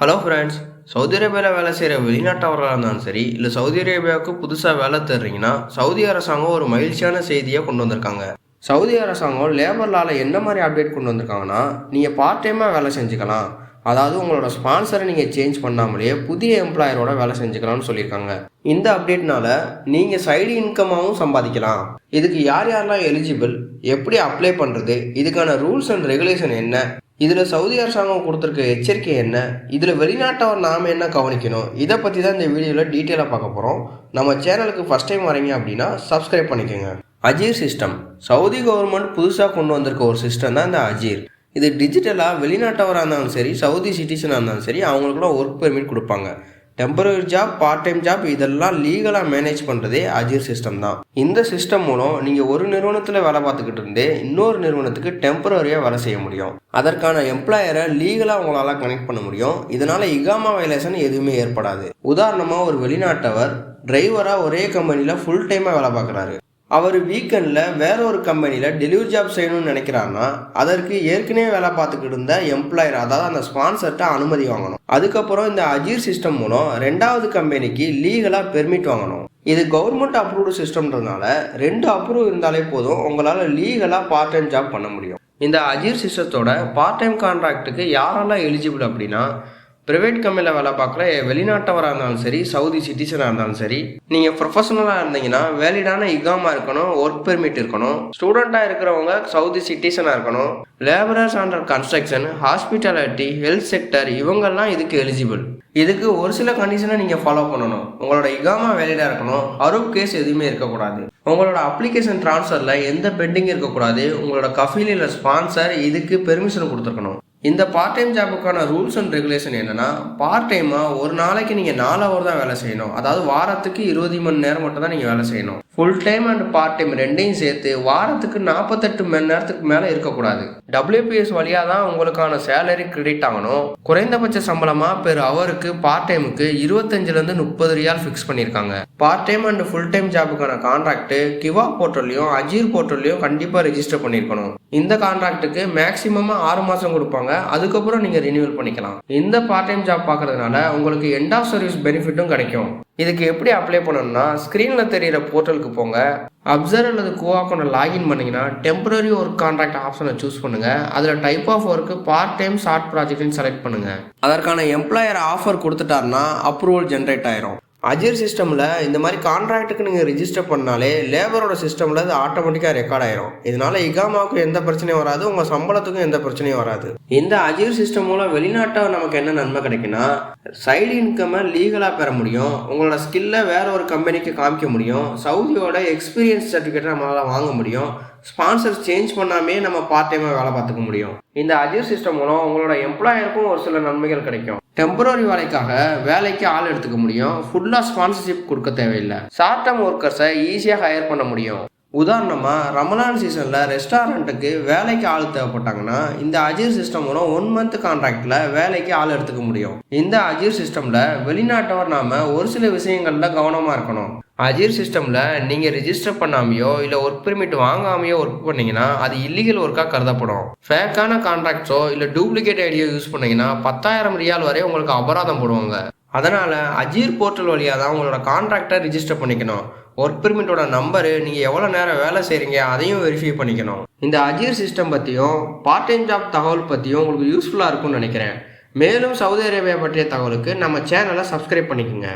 Hello friends Saudi அரேபியாவில் வேலை செய்கிற வெளிநாட்டவர்களாக இருந்தாலும் சரி இல்லை சவுதி அரேபியாவுக்கு புதுசாக வேலை தர்றீங்கன்னா சவுதி அரசாங்கம் ஒரு மகிழ்ச்சியான செய்தியை கொண்டு வந்திருக்காங்க. சவுதி அரசாங்கம் லேபர் லாவில் என்ன மாதிரி அப்டேட் கொண்டு வந்திருக்காங்கன்னா நீங்கள் பார்ட் டைமாக வேலை செஞ்சுக்கலாம். அதாவது உங்களோட ஸ்பான்சரை நீங்கள் சேஞ்ச் பண்ணாமலேயே புதிய எம்ப்ளாயரோட வேலை செஞ்சுக்கலாம்னு சொல்லியிருக்காங்க. இந்த அப்டேட்னால நீங்கள் சைடு இன்கமாகவும் சம்பாதிக்கலாம். இதுக்கு யார் யாரெல்லாம் எலிஜிபிள் எப்படி அப்ளை பண்ணுறது இதுக்கான ரூல்ஸ் அண்ட் ரெகுலேஷன் என்ன இதில் சவுதி அரசாங்கம் கொடுத்துருக்க எச்சரிக்கை என்ன இதில் வெளிநாட்டவர் நாம் என்ன கவனிக்கணும் இதை பற்றி தான் இந்த வீடியோவில் டீட்டெயிலாக பார்க்க போகிறோம் நம்ம சேனலுக்கு ஃபஸ்ட் டைம் வரீங்க அப்படின்னா சப்ஸ்கிரைப் பண்ணிக்கோங்க. அஜீர் சிஸ்டம் சவுதி கவர்மெண்ட் புதுசாக கொண்டு வந்திருக்க ஒரு சிஸ்டம் தான் இந்த அஜீர். இது டிஜிட்டலாக வெளிநாட்டவராக இருந்தாலும் சரி சவுதி சிட்டிசனாக இருந்தாலும் சரி அவங்களுக்குலாம் ஒர்க் பெர்மிட் கொடுப்பாங்க. Temporary job part time job இதெல்லாம் லீகலாக மேனேஜ் பண்ணுறதே அஜீர் சிஸ்டம் தான். இந்த சிஸ்டம் மூலம் நீங்கள் ஒரு நிறுவனத்தில் வேலை பார்த்துக்கிட்டு இருந்தே இன்னொரு நிறுவனத்துக்கு டெம்பரரியாக வேலை செய்ய முடியும். அதற்கான எம்ப்ளாயரை லீகலாக உங்களால் கனெக்ட் பண்ண முடியும். இதனால் இகாமா வயலேஷன் எதுவுமே ஏற்படாது. உதாரணமாக ஒரு வெளிநாட்டவர் டிரைவராக ஒரே கம்பெனியில் ஃபுல் டைமாக வேலை பார்க்குறாரு. அவர் வீக்கெண்டில் வேற ஒரு கம்பெனியில் டெலிவரி ஜாப் செய்யணும்னு நினைக்கிறாருன்னா அதற்கு ஏற்கனவே வேலை பார்த்துக்கிட்டு இருந்த எம்ப்ளாயர் அதாவது அந்த ஸ்பான்சர்கிட்ட அனுமதி வாங்கணும். அதுக்கப்புறம் இந்த அஜீர் சிஸ்டம் மூலம் ரெண்டாவது கம்பெனிக்கு லீகலாக பெர்மிட் வாங்கணும். இது கவர்மெண்ட் அப்ரூவ்டு சிஸ்டம்ன்றதுனால ரெண்டு அப்ரூவ் இருந்தாலே போதும் உங்களால் லீகலாக பார்ட் டைம் ஜாப் பண்ண முடியும். இந்த அஜீர் சிஸ்டத்தோட பார்ட் டைம் கான்ட்ராக்ட்டுக்கு யாரெல்லாம் எலிஜிபிள் அப்படின்னா ப்ரைவேட் கம்பெனியில் வேலை பார்க்குற வெளிநாட்டவராக இருந்தாலும் சரி சவுதி சிட்டிசனாக இருந்தாலும் சரி நீங்கள் ப்ரொஃபஷனலாக இருந்தீங்கன்னா வேலிடான இகாமா இருக்கணும் ஒர்க் பெர்மிட் இருக்கணும் ஸ்டூடெண்ட்டாக இருக்கிறவங்க சவுதி சிட்டிசனாக இருக்கணும் labourers under construction hospitality health sector இவங்கெல்லாம் இதுக்கு எலிஜிபிள் இதுக்கு ஒரு சில கண்டிஷனை நீங்கள் ஃபாலோ பண்ணணும். உங்களோட இகாமா வேலிடாக இருக்கணும் அரூப் கேஸ் எதுவுமே இருக்கக்கூடாது. உங்களோட அப்ளிகேஷன் ட்ரான்ஸ்ஃபரில் எந்த பெண்டிங் இருக்கக்கூடாது உங்களோட கஃபீல் இல்லை ஸ்பான்சர் இதுக்கு பெர்மிஷன் கொடுத்துருக்கணும். இந்த பார்ட் டைம் ஜாபுக்கான ரூல்ஸ் அண்ட் ரெகுலேஷன் என்னென்னா பார்ட் டைமாக ஒரு நாளைக்கு நீங்கள் நாலு ஹவர் தான் வேலை செய்யணும். அதாவது வாரத்துக்கு இருபது மணி நேரம் மட்டும் தான் நீங்கள் வேலை செய்யணும். Full time and part time ரெண்டையும் சேர்த்து வாரத்துக்கு நாற்பத்தெட்டு மணி நேரத்துக்கு மேலே இருக்கக்கூடாது. டபிள்யூபிஎஸ் வழியாக தான் உங்களுக்கான சேலரி கிரெடிட் ஆகணும். குறைந்தபட்ச சம்பளமாக பெர் அவருக்கு பார்ட் டைமுக்கு இருபத்தஞ்சிலேருந்து முப்பது ரியால் ஃபிக்ஸ் பண்ணியிருக்காங்க part time and full time ஜாபுக்கான contract Qiwa போர்ட்டல்லையும் அஜீர் போர்ட்டல்லையும் கண்டிப்பாக ரெஜிஸ்டர் பண்ணியிருக்கணும் இந்த கான்ட்ராக்ட்டுக்கு மேக்ஸிமமாக ஆறு மாதம் கொடுப்பாங்க. அதுக்கப்புறம் நீங்கள் ரினியூவல் பண்ணிக்கலாம். இந்த பார்ட் டைம் ஜாப் பார்க்கறதுனால உங்களுக்கு எண்ட் ஆஃப் சர்வீஸ் பெனிஃபிட்டும் கிடைக்கும். இதுக்கு எப்படி அப்ளை பண்ணணும்னா ஸ்க்ரீனில் தெரிகிற போர்ட்டலுக்கு போங்க. அப்சர் அல்லது கோ அக்கௌண்ட்டை லாகின் பண்ணிங்கன்னா டெம்பரரி ஒர்க் கான்ட்ராக்ட் ஆப்ஷனை சூஸ் பண்ணுங்கள் அதில் type of work part time short ப்ராஜெக்ட்னு select பண்ணுங்கள் அதற்கான எம்ப்ளாயர் ஆஃபர் கொடுத்துட்டாருன்னா அப்ரூவல் ஜென்ரேட் ஆயிரும். அஜீர் சிஸ்டமில் இந்த மாதிரி கான்ட்ராக்ட்டுக்கு நீங்கள் ரிஜிஸ்டர் பண்ணாலே லேபரோட சிஸ்டமில் அது ஆட்டோமேட்டிக்காக ரெக்கார்ட் ஆயிரும். இதனால இகாமாவுக்கு எந்த பிரச்சனையும் வராது உங்கள் சம்பளத்துக்கும் எந்த பிரச்சனையும் வராது. இந்த அஜீர் சிஸ்டம் மூலம் வெளிநாட்டை நமக்கு என்ன நன்மை கிடைக்குன்னா சைடு இன்கம்மை லீகலாக பெற முடியும். உங்களோட ஸ்கில்லை வேற ஒரு கம்பெனிக்கு காமிக்க முடியும். சவுதியோட எக்ஸ்பீரியன்ஸ் சர்டிஃபிகேட்டை நம்மளால் வாங்க முடியும். ஸ்பான்சர் சேஞ்ச் பண்ணாமே நம்ம பார்ட் டைமாக வேலை பார்த்துக்க முடியும். இந்த அஜீர் சிஸ்டம் மூலம் உங்களோட எம்ப்ளாயருக்கும் ஒரு சில நன்மைகள் கிடைக்கும். டெம்பரரி வேலைக்காக வேலைக்கு ஆள் எடுத்துக்க முடியும். ஃபுல்லாக ஸ்பான்சர்ஷிப் கொடுக்க தேவையில்லை. ஷார்ட் டேர்ம் ஒர்க்கர்ஸை ஈஸியாக ஹையர் பண்ண முடியும். உதாரணமாக ரமலான் சீசனில் ரெஸ்டாரண்ட்டுக்கு வேலைக்கு ஆள் தேவைப்பட்டாங்கன்னா இந்த அஜீர் சிஸ்டம் மூலம் ஒன் மந்த் கான்ட்ராக்டில் வேலைக்கு ஆள் எடுத்துக்க முடியும். இந்த அஜீர் சிஸ்டமில் வெளிநாட்டவர் நாம் ஒரு சில விஷயங்களில் கவனமாக இருக்கணும். அஜீர் சிஸ்டமில் நீங்கள் ரிஜிஸ்டர் பண்ணாமையோ இல்லை ஒர்க் பெர்மிட் வாங்காமையோ ஒர்க் பண்ணீங்கன்னா அது இல்லீகல் ஒர்க்காக கருதப்படும். ஃபேக்கான கான்ட்ராக்ட்ஸோ இல்லை டூப்ளிகேட் ஐடியோ யூஸ் பண்ணீங்கன்னா பத்தாயிரம் ரியால் வரை உங்களுக்கு அபராதம் போடுவாங்க. அதனால் அஜீர் போர்ட்டல் வழியாக தான் உங்களோட கான்ட்ராக்டை ரிஜிஸ்டர் பண்ணிக்கணும். ஒர்க் பெர்மிட்டோட நம்பரு நீங்கள் எவ்வளோ நேரம் வேலை செய்கிறீங்க அதையும் வெரிஃபை பண்ணிக்கணும். இந்த அஜீர் சிஸ்டம் பற்றியும் பார்ட் டைம் ஜாப் தகவல் பற்றியும் உங்களுக்கு யூஸ்ஃபுல்லாக இருக்கும்னு நினைக்கிறேன். மேலும் சவுதி அரேபியா பற்றிய தகவலுக்கு நம்ம சேனலை சப்ஸ்கிரைப் பண்ணிக்கோங்க.